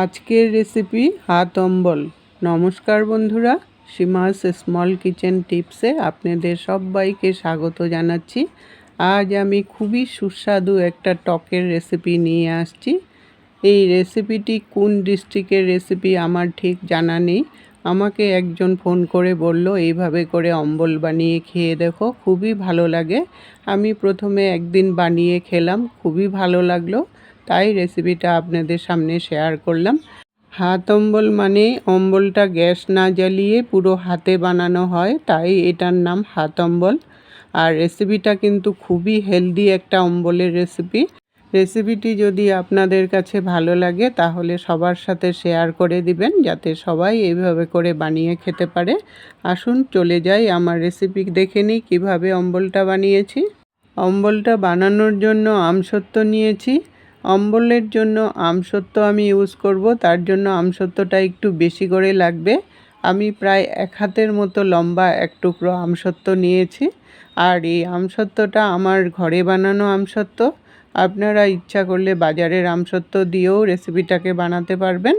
আজকের রেসিপি হাত অম্বল। নমস্কার বন্ধুরা, সীমাস স্মল কিচেন টিপসে আপনাদের সবাইকে স্বাগত জানাচ্ছি। আজ আমি খুবই সুস্বাদু একটা টকের রেসিপি নিয়ে আসছি। এই রেসিপিটি কোন ডিস্ট্রিক্টের রেসিপি আমার ঠিক জানা নেই। আমাকে একজন ফোন করে বলল, এইভাবে করে অম্বল বানিয়ে খেয়ে দেখো, খুবই ভালো লাগে। আমি প্রথমে একদিন বানিয়ে খেলাম, খুবই ভালো লাগল। তাই রেসিপিটা আপনাদের সামনে শেয়ার করলাম। হাত অম্বল মানে অম্বলটা গ্যাস না জ্বালিয়ে পুরো হাতে বানানো হয়, তাই এটার নাম হাত অম্বল। আর রেসিপিটা কিন্তু খুবই হেলদি একটা অম্বলের রেসিপি রেসিপিটি যদি আপনাদের কাছে ভালো লাগে, তাহলে সবার সাথে শেয়ার করে দিবেন, যাতে সবাই এইভাবে করে বানিয়ে খেতে পারে। আসুন, চলে যাই আমার রেসিপি দেখে নিই কীভাবে অম্বলটা বানিয়েছি। অম্বলটা বানানোর জন্য আমসত্ব নিয়েছি। অম্বলের জন্য আমসত্ব আমি ইউজ করব, তার জন্য আমসত্বটা একটু বেশি করে লাগবে। আমি প্রায় এক হাতের মতো লম্বা এক টুকরো আমসত্ব নিয়েছি। আর এই আমসত্বটা আমার ঘরে বানানো আমসত্ব আপনারা ইচ্ছা করলে বাজারের আমসত্ব দিয়েও রেসিপিটাকে বানাতে পারবেন।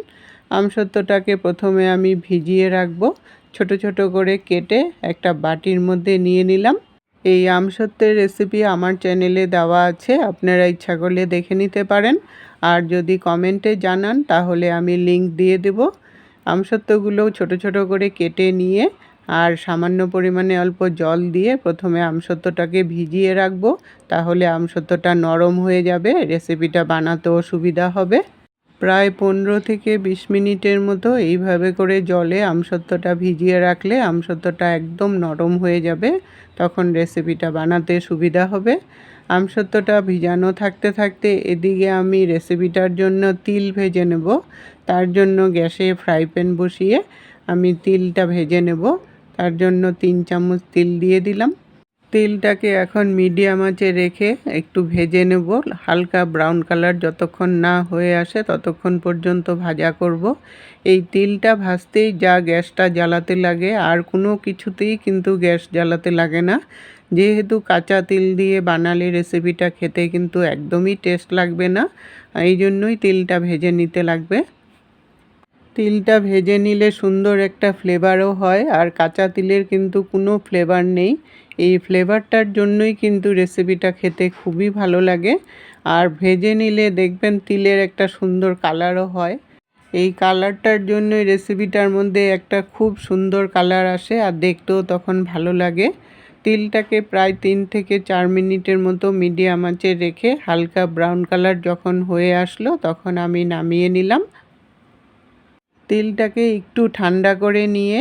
আমসত্বটাকে প্রথমে আমি ভিজিয়ে রাখব। ছোট ছোট করে কেটে একটা বাটির মধ্যে নিয়ে নিলাম। এই আমসত্ত্বের রেসিপি আমার চ্যানেলে দেওয়া আছে, আপনারা ইচ্ছা করলে দেখে নিতে পারেন। আর যদি কমেন্টে জানান, তাহলে আমি লিংক দিয়ে দেব। আমসত্ত্বগুলো ছোট ছোট করে কেটে নিয়ে আর সামান্য পরিমাণে অল্প জল দিয়ে প্রথমে আমসত্ত্বটাকে ভিজিয়ে রাখব। তাহলে আমসত্ত্বটা নরম হয়ে যাবে রেসিপিটা বানাতেও সুবিধা হবে। প্রায় পনেরো থেকে বিশ মিনিটের মতো এইভাবে করে জলে আমসত্ত্বটা ভিজিয়ে রাখলে আমসত্ত্বটা একদম নরম হয়ে যাবে। তখন রেসিপিটা বানাতে সুবিধা হবে। আমসত্ত্বটা ভিজানো থাকতে থাকতে এদিকে আমি রেসিপিটার জন্য তিল ভেজে নেব। তার জন্য গ্যাসে ফ্রাই প্যান বসিয়ে আমি তিলটা ভেজে নেব। তার জন্য তিন চামচ তিল দিয়ে দিলাম। তিলটাকে এখন মিডিয়াম আঁচে রেখে একটু ভেজে নেব। হালকা ব্রাউন কালার যতক্ষণ না হয়ে আসে ততক্ষণ পর্যন্ত ভাজা করব। এই তিলটা ভাজতেই যা গ্যাসটা জ্বালাতে লাগে, আর কোনো কিছুতেই কিন্তু গ্যাস জ্বালাতে লাগে না। যেহেতু কাঁচা তিল দিয়ে বানালে রেসিপিটা খেতে কিন্তু একদমই টেস্ট লাগবে না, এই জন্যই তিলটা ভেজে নিতে লাগবে। তিলটা ভেজে নিলে সুন্দর একটা ফ্লেভারও হয়, আর কাঁচা তিলের কিন্তু কোনো ফ্লেভার নেই। এই ফ্লেভারটার জন্যই কিন্তু রেসিপিটা খেতে খুবই ভালো লাগে। আর ভেজে নিলে দেখবেন তিলের একটা সুন্দর কালারও হয়। এই কালারটার জন্যই রেসিপিটার মধ্যে একটা খুব সুন্দর কালার আসে আর দেখতেও তখন ভালো লাগে। তিলটাকে প্রায় তিন থেকে চার মিনিটের মতো মিডিয়াম আঁচে রেখে হালকা ব্রাউন কালার যখন হয়ে আসলো তখন আমি নামিয়ে নিলাম। তিলটাকে একটু ঠান্ডা করে নিয়ে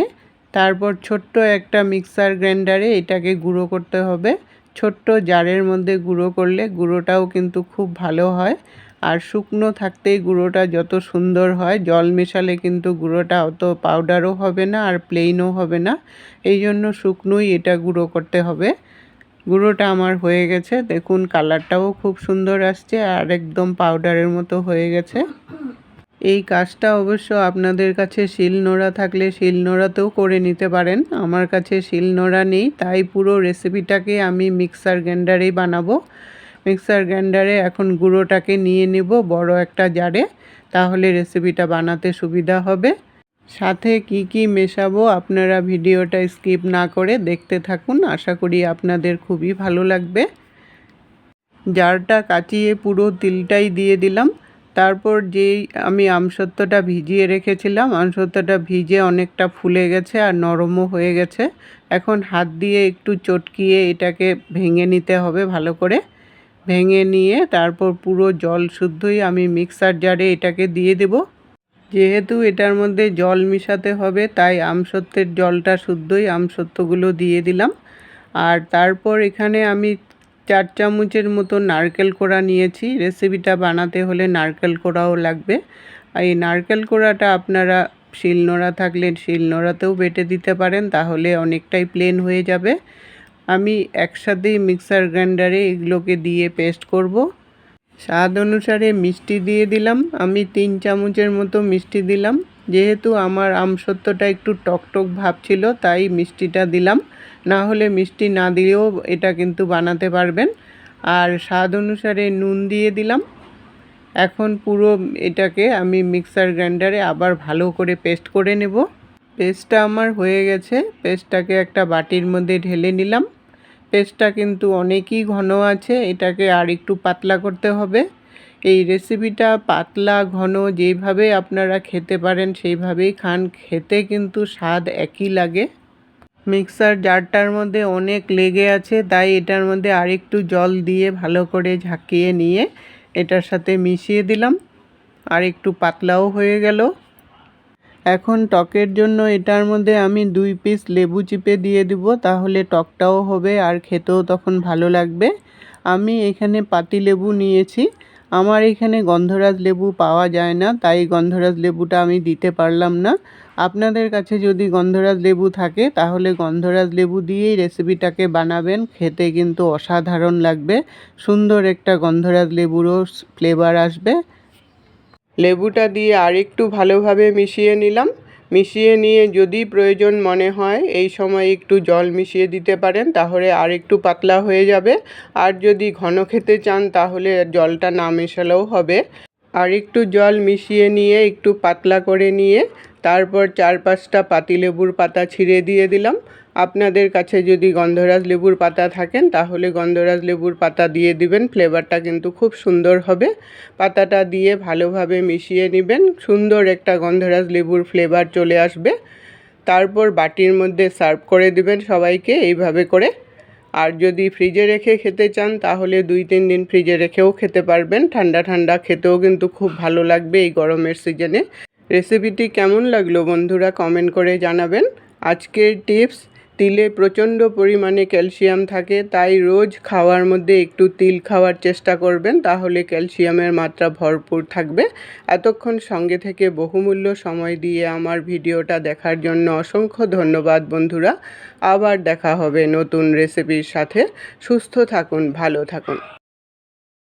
তারপর ছোট্ট একটা মিক্সার গ্রাইন্ডারে এটাকে গুঁড়ো করতে হবে। ছোট্ট জারের মধ্যে গুঁড়ো করলে গুঁড়োটাও কিন্তু খুব ভালো হয়। আর শুকনো থাকতেই গুঁড়োটা যত সুন্দর হয়, জল মেশালে কিন্তু গুঁড়োটা অত পাউডারও হবে না আর প্লেনও হবে না। এই জন্য শুকনোই এটা গুঁড়ো করতে হবে। গুঁড়োটা আমার হয়ে গেছে। দেখুন কালারটাও খুব সুন্দর আসছে আর একদম পাউডারের মতো হয়ে গেছে। এই কাজটা অবশ্য আপনাদের কাছে শিলনোড়া থাকলে শিলনোড়াতেও করে নিতে পারেন। আমার কাছে শিলনোড়া নেই, তাই পুরো রেসিপিটাকে আমি মিক্সার গ্রাইন্ডারেই বানাবো। মিক্সার গ্রাইন্ডারে এখন গুঁড়োটাকে নিয়ে নেব বড় একটা জারে, তাহলে রেসিপিটা বানাতে সুবিধা হবে। সাথে কি কি মেশাবো আপনারা ভিডিওটা স্কিপ না করে দেখতে থাকুন, আশা করি আপনাদের খুবই ভালো লাগবে। জারটা কাচিয়ে পুরো তিলটাই দিয়ে দিলাম। তারপর যেই আমি আমসত্ত্বটা ভিজিয়ে রেখেছিলাম, আমসত্ত্বটা ভিজে অনেকটা ফুলে গেছে আর নরমও হয়ে গেছে। এখন হাত দিয়ে একটু চটকিয়ে এটাকে ভেঙে নিতে হবে ভালো করে। ভেঙে নিয়ে তারপর পুরো জল শুদ্ধই আমি মিক্সার জারে এটাকে দিয়ে দেব। যেহেতু এটার মধ্যে জল মিশাতে হবে, তাই আমসত্ত্বের জলটা শুদ্ধই আমসত্ত্বগুলো দিয়ে দিলাম। আর তারপর এখানে আমি চার চামচের মতো নারকেল কোড়া নিয়েছি। রেসিপিটা বানাতে হলে নারকেল কোড়াও লাগবে। আর এই নারকেল কোড়াটা আপনারা শিলনোড়া থাকলে শিলনোড়াতেও বেটে দিতে পারেন, তাহলে অনেকটাই প্লেন হয়ে যাবে। আমি একসাথেই মিক্সার গ্রাইন্ডারে এগুলোকে দিয়ে পেস্ট করব। স্বাদ অনুসারে মিষ্টি দিয়ে দিলাম। আমি তিন চামচের মতো মিষ্টি দিলাম। যেহেতু আমার আমসত্ত্বটা একটু টকটক ভাব ছিল, তাই মিষ্টিটা দিলাম। না হলে মিষ্টি না দিলেও এটা কিন্তু বানাতে পারবেন। আর স্বাদ অনুসারে নুন দিয়ে দিলাম। এখন পুরো এটাকে আমি মিক্সার গ্রাইন্ডারে আবার ভালো করে পেস্ট করে নেব। পেস্টটা আমার হয়ে গেছে। পেস্টটাকে একটা বাটির মধ্যে ঢেলে নিলাম। পেস্টটা কিন্তু অনেকই ঘন আছে। এটাকে আর একটু পাতলা করতে হবে। এই রেসিপিটা পাতলা, ঘন যেইভাবে আপনারা খেতে পারেন, সেইভাবেই খান। খেতে কিন্তু স্বাদ একই লাগে। মিক্সার জারটার মধ্যে অনেক লেগে আছে, তাই এটার মধ্যে আরেকটু জল দিয়ে ভালো করে ঝাঁকিয়ে নিয়ে এটার সাথে মিশিয়ে দিলাম। আর একটু পাতলাও হয়ে গেল। এখন টকের জন্য এটার মধ্যে আমি দুই পিস লেবু চিপে দিয়ে দিব, তাহলে টকটাও হবে আর খেতেও তখন ভালো লাগবে। আমি এখানে পাতি লেবু নিয়েছি। আমার এখানে গন্ধরাজ লেবু পাওয়া যায় না, তাই গন্ধরাজ লেবুটা আমি দিতে পারলাম না। আপনাদের কাছে যদি গন্ধরাজ লেবু থাকে, তাহলে গন্ধরাজ লেবু দিয়েই রেসিপিটাকে বানাবেন। খেতে কিন্তু অসাধারণ লাগবে। সুন্দর একটা গন্ধরাজ লেবুরও ফ্লেভার আসবে। লেবুটা দিয়ে আরেকটু ভালোভাবে মিশিয়ে নিলাম। মিশিয়ে নিয়ে যদি প্রয়োজন মনে হয়, এই সময় একটু জল মিশিয়ে দিতে পারেন, তাহলে আর একটু পাতলা হয়ে যাবে। আর যদি ঘন খেতে চান, তাহলে জলটা না মেশালেও হবে। আর একটু জল মিশিয়ে নিয়ে একটু পাতলা করে নিয়ে তারপর চার পাঁচটা পাতিলেবুর পাতা ছিঁড়ে দিয়ে দিলাম। আপনাদের কাছে যদি গন্ধরাজ লেবুর পাতা থাকেন, তাহলে গন্ধরাজ লেবুর পাতা দিয়ে দিবেন। ফ্লেভারটা কিন্তু খুব সুন্দর হবে। পাতাটা দিয়ে ভালোভাবে মিশিয়ে নেবেন। সুন্দর একটা গন্ধরাজ লেবুর ফ্লেভার চলে আসবে। তারপর বাটির মধ্যে সার্ভ করে দিবেন সবাইকে এইভাবে করে। আর যদি ফ্রিজে রেখে খেতে চান, তাহলে দুই তিন দিন ফ্রিজে রেখেও খেতে পারবেন। ঠান্ডা ঠান্ডা খেতেও কিন্তু খুব ভালো লাগবে এই গরমের সিজনে। রেসিপিটি কেমন লাগল বন্ধুরা কমেন্ট করে জানাবেন। আজকের টিপস তিলে প্রচণ্ড পরিমাণে ক্যালসিয়াম থাকে, তাই রোজ খাওয়ার মধ্যে একটু তিল খাওয়ার চেষ্টা করবেন, তাহলে ক্যালসিয়ামের মাত্রা ভরপুর থাকবে। এতক্ষণ সঙ্গে থেকে বহুমূল্য সময় দিয়ে আমার ভিডিওটা দেখার জন্য অসংখ্য ধন্যবাদ বন্ধুরা। আবার দেখা হবে নতুন রেসিপির সাথে। সুস্থ থাকুন, ভালো থাকুন।